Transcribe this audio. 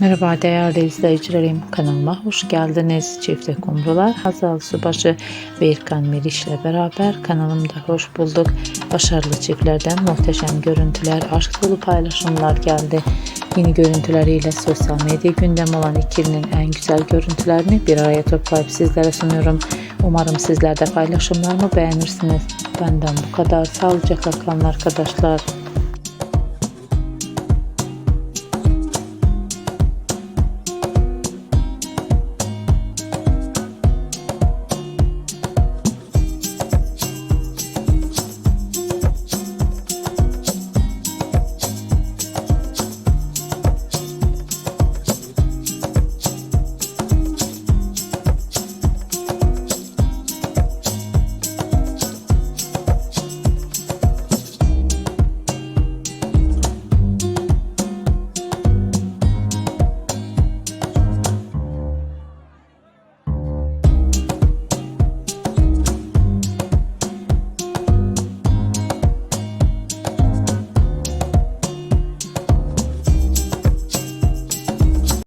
Merhaba değerli izleyicilerim kanalıma hoş geldiniz. Çifte kumrular Hazal Subaşı ve İrkan Meriç ile beraber kanalımda hoş bulduk. Başarılı çiftlerden muhteşem görüntüler, aşk dolu paylaşımlar geldi. Yeni görüntüleriyle sosyal medya gündem olan ikilinin en güzel görüntülerini bir araya toplayıp sizlere sunuyorum. Umarım sizler de paylaşımlarımı beğenirsiniz. Benden bu kadar. Sağlıcakla kalın arkadaşlar.